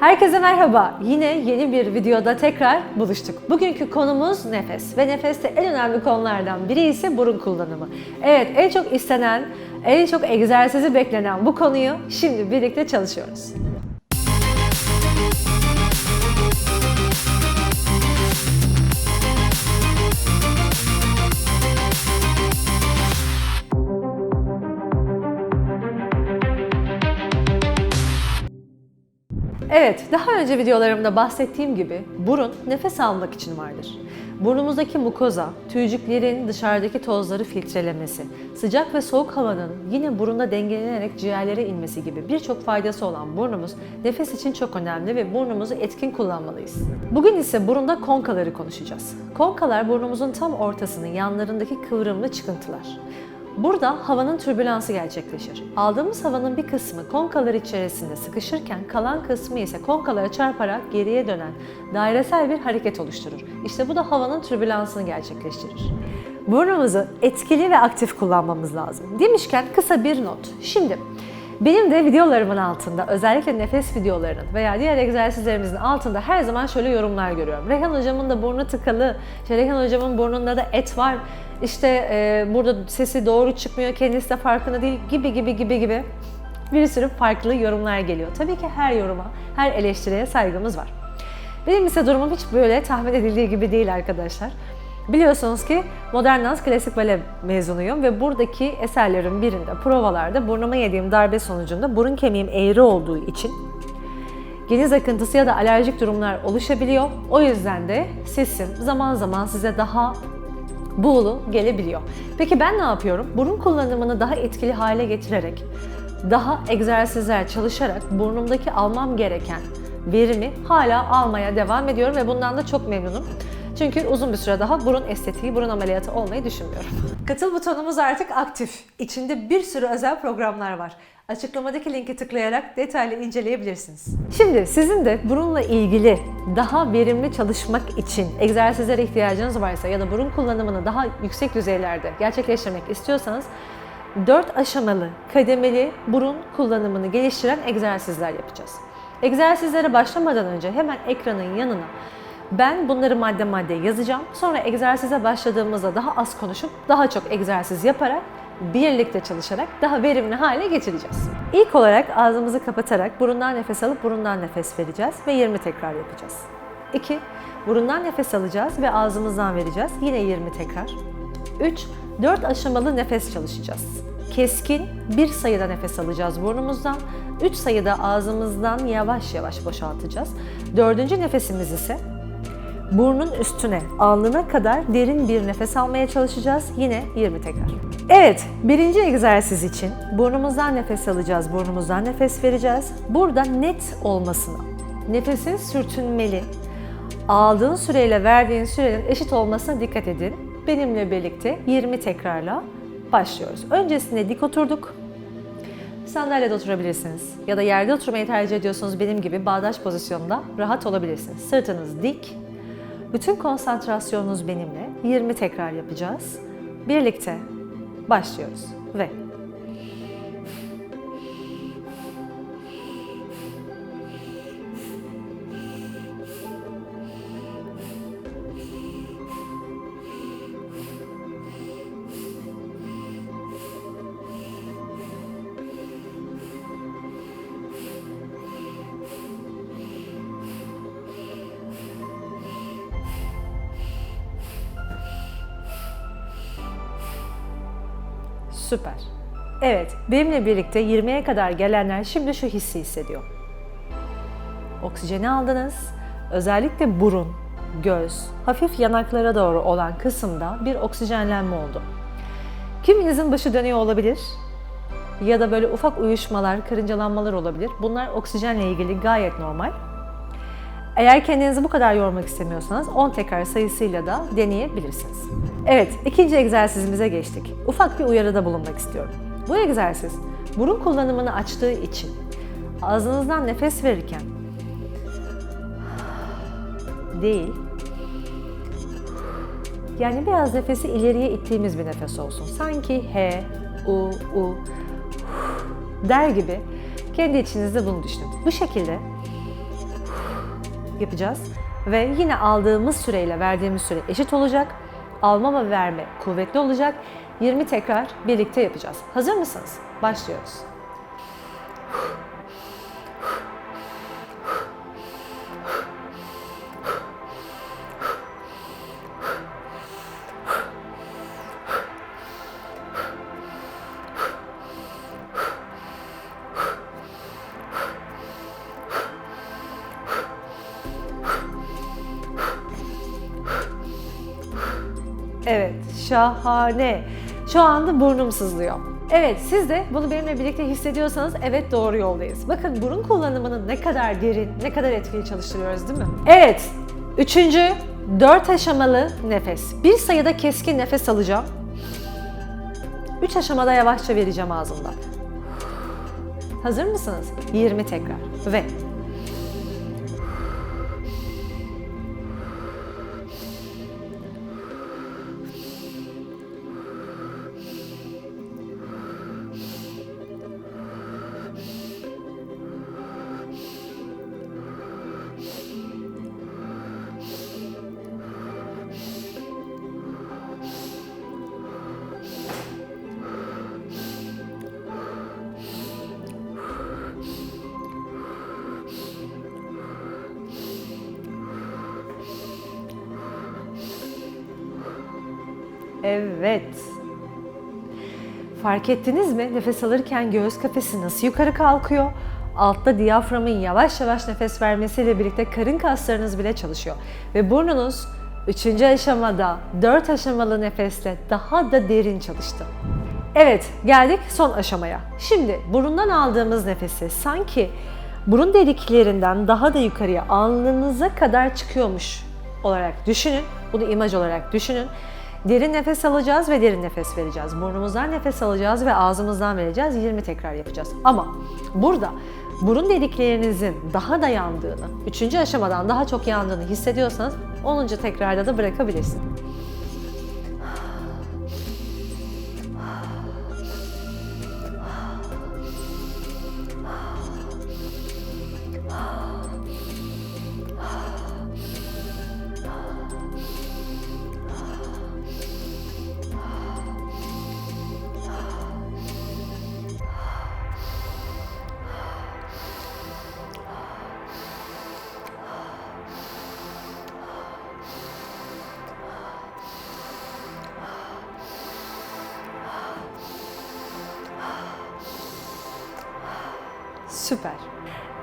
Herkese merhaba. Yine yeni bir videoda tekrar buluştuk. Bugünkü konumuz nefes ve nefeste en önemli konulardan biri ise burun kullanımı. Evet, en çok istenen, en çok egzersizi beklenen bu konuyu şimdi birlikte çalışıyoruz. Evet, daha önce videolarımda bahsettiğim gibi burun nefes almak için vardır. Burnumuzdaki mukoza, tüycüklerin dışarıdaki tozları filtrelemesi, sıcak ve soğuk havanın yine burunda dengelenerek ciğerlere inmesi gibi birçok faydası olan burnumuz nefes için çok önemli ve burnumuzu etkin kullanmalıyız. Bugün ise burunda konkaları konuşacağız. Konkalar burnumuzun tam ortasının yanlarındaki kıvrımlı çıkıntılar. Burada havanın türbülansı gerçekleşir. Aldığımız havanın bir kısmı konkalar içerisinde sıkışırken kalan kısmı ise konkalara çarparak geriye dönen dairesel bir hareket oluşturur. İşte bu da havanın türbülansını gerçekleştirir. Burnumuzu etkili ve aktif kullanmamız lazım. Demişken kısa bir not. Şimdi benim de videolarımın altında özellikle nefes videolarının veya diğer egzersizlerimizin altında her zaman şöyle yorumlar görüyorum. Reyhan hocamın da burnu tıkalı, işte Reyhan hocamın burnunda da et var, işte e, burada sesi doğru çıkmıyor, kendisi de farkında değil gibi gibi gibi gibi bir sürü farklı yorumlar geliyor. Tabii ki her yoruma, her eleştiriye saygımız var. Benim ise durumum hiç böyle tahmin edildiği gibi değil arkadaşlar. Biliyorsunuz ki modern dans klasik bale mezunuyum ve buradaki eserlerin birinde provalarda burnuma yediğim darbe sonucunda burun kemiğim eğri olduğu için geniz akıntısı ya da alerjik durumlar oluşabiliyor. O yüzden de sesim zaman zaman size daha buğulu gelebiliyor. Peki ben ne yapıyorum? Burun kullanımını daha etkili hale getirerek, daha egzersizler çalışarak burnumdaki almam gereken verimi hala almaya devam ediyorum ve bundan da çok memnunum. Çünkü uzun bir süre daha burun estetiği, burun ameliyatı olmayı düşünmüyorum. Katıl butonumuz artık aktif. İçinde bir sürü özel programlar var. Açıklamadaki linki tıklayarak detaylı inceleyebilirsiniz. Şimdi sizin de burunla ilgili daha verimli çalışmak için egzersizlere ihtiyacınız varsa ya da burun kullanımını daha yüksek düzeylerde gerçekleştirmek istiyorsanız 4 aşamalı, kademeli burun kullanımını geliştiren egzersizler yapacağız. Egzersizlere başlamadan önce hemen ekranın yanına ben bunları madde madde yazacağım. Sonra egzersize başladığımızda daha az konuşup daha çok egzersiz yaparak birlikte çalışarak daha verimli hale getireceğiz. İlk olarak ağzımızı kapatarak burundan nefes alıp burundan nefes vereceğiz ve 20 tekrar yapacağız. 2. Burundan nefes alacağız ve ağzımızdan vereceğiz. Yine 20 tekrar. 3. 4 aşamalı nefes çalışacağız. Keskin bir sayıda nefes alacağız burnumuzdan. 3 sayıda ağzımızdan yavaş yavaş boşaltacağız. Dördüncü nefesimiz ise Burnun üstüne, alnına kadar derin bir nefes almaya çalışacağız. Yine 20 tekrar. Evet, birinci egzersiz için burnumuzdan nefes alacağız, burnumuzdan nefes vereceğiz. Burada net olmasına, nefesin sürtünmeli, aldığın süreyle verdiğin sürenin eşit olmasına dikkat edin. Benimle birlikte 20 tekrarla başlıyoruz. Öncesinde dik oturduk. Sandalyede oturabilirsiniz ya da yerde oturmayı tercih ediyorsanız benim gibi bağdaş pozisyonda rahat olabilirsiniz. Sırtınız dik, bütün konsantrasyonunuz benimle 20 tekrar yapacağız. Birlikte başlıyoruz. Ve Süper. Evet, benimle birlikte 20'ye kadar gelenler şimdi şu hissi hissediyor. Oksijeni aldınız. Özellikle burun, göz, hafif yanaklara doğru olan kısımda bir oksijenlenme oldu. Kiminizin başı dönüyor olabilir ya da böyle ufak uyuşmalar, karıncalanmalar olabilir. Bunlar oksijenle ilgili gayet normal. Eğer kendinizi bu kadar yormak istemiyorsanız 10 tekrar sayısıyla da deneyebilirsiniz. Evet, ikinci egzersizimize geçtik. Ufak bir uyarıda bulunmak istiyorum. Bu egzersiz burun kullanımını açtığı için ağzınızdan nefes verirken değil, yani biraz nefesi ileriye ittiğimiz bir nefes olsun. Sanki he, u, u der gibi kendi içinizde bunu düşünün. Bu şekilde yapacağız. Ve yine aldığımız süreyle verdiğimiz süre eşit olacak. Alma ve verme kuvvetli olacak. 20 tekrar birlikte yapacağız. Hazır mısınız? Başlıyoruz. Evet, şahane. Şu anda burnum sızlıyor. Evet, siz de bunu benimle birlikte hissediyorsanız evet doğru yoldayız. Bakın burun kullanımını ne kadar derin, ne kadar etkili çalıştırıyoruz değil mi? Evet, üçüncü, dört aşamalı nefes. Bir sayıda keskin nefes alacağım. Üç aşamada yavaşça vereceğim ağzımdan. Hazır mısınız? 20 tekrar. Ve Evet. Fark ettiniz mi? Nefes alırken göğüs kafesi nasıl yukarı kalkıyor? Altta diyaframın yavaş yavaş nefes vermesiyle birlikte karın kaslarınız bile çalışıyor. Ve burnunuz 3. aşamada 4 aşamalı nefesle daha da derin çalıştı. Evet, geldik son aşamaya. Şimdi burundan aldığımız nefesi sanki burun deliklerinden daha da yukarıya alnınıza kadar çıkıyormuş olarak düşünün. Bunu imaj olarak düşünün. Derin nefes alacağız ve derin nefes vereceğiz. Burnumuzdan nefes alacağız ve ağzımızdan vereceğiz. 20 tekrar yapacağız. Ama burada burun deliklerinizin daha da yandığını, 3. aşamadan daha çok yandığını hissediyorsanız 10. tekrarda da bırakabilirsiniz. Süper.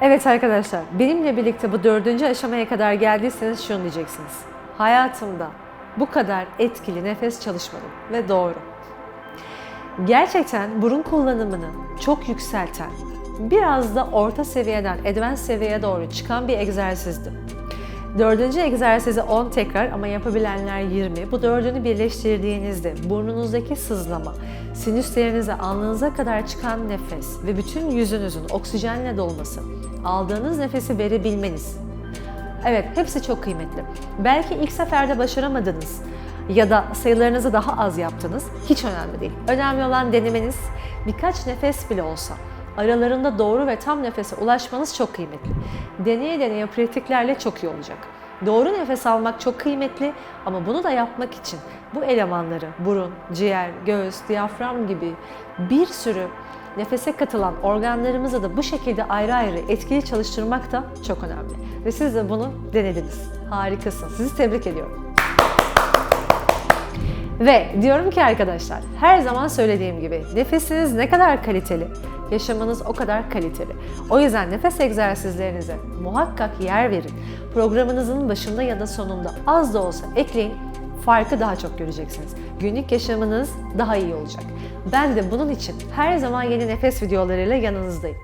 Evet arkadaşlar, benimle birlikte bu dördüncü aşamaya kadar geldiyseniz şunu diyeceksiniz. Hayatımda bu kadar etkili nefes çalışmadım ve doğru. Gerçekten burun kullanımını çok yükselten, biraz da orta seviyeden advanced seviyeye doğru çıkan bir egzersizdi. Dördüncü egzersizi 10 tekrar ama yapabilenler 20. Bu dördünü birleştirdiğinizde burnunuzdaki sızlama, sinüslerinize, alnınıza kadar çıkan nefes ve bütün yüzünüzün oksijenle dolması, aldığınız nefesi verebilmeniz. Evet, hepsi çok kıymetli. Belki ilk seferde başaramadınız ya da sayılarınızı daha az yaptınız. Hiç önemli değil. Önemli olan denemeniz, birkaç nefes bile olsa aralarında doğru ve tam nefese ulaşmanız çok kıymetli. Deneye deneye pratiklerle çok iyi olacak. Doğru nefes almak çok kıymetli ama bunu da yapmak için bu elemanları burun, ciğer, göğüs, diyafram gibi bir sürü nefese katılan organlarımızı da bu şekilde ayrı ayrı etkili çalıştırmak da çok önemli. Ve siz de bunu denediniz. Harikasın. Sizi tebrik ediyorum. Ve diyorum ki arkadaşlar, her zaman söylediğim gibi nefesiniz ne kadar kaliteli, yaşamınız o kadar kaliteli. O yüzden nefes egzersizlerinize muhakkak yer verin. Programınızın başında ya da sonunda az da olsa ekleyin. Farkı daha çok göreceksiniz. Günlük yaşamınız daha iyi olacak. Ben de bunun için her zaman yeni nefes videolarıyla yanınızdayım.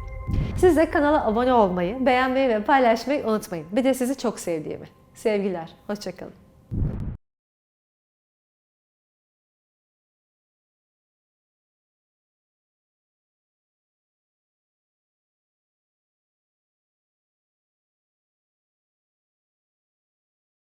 Siz de kanala abone olmayı, beğenmeyi ve paylaşmayı unutmayın. Bir de sizi çok sevdiğimi. Sevgiler, hoşçakalın.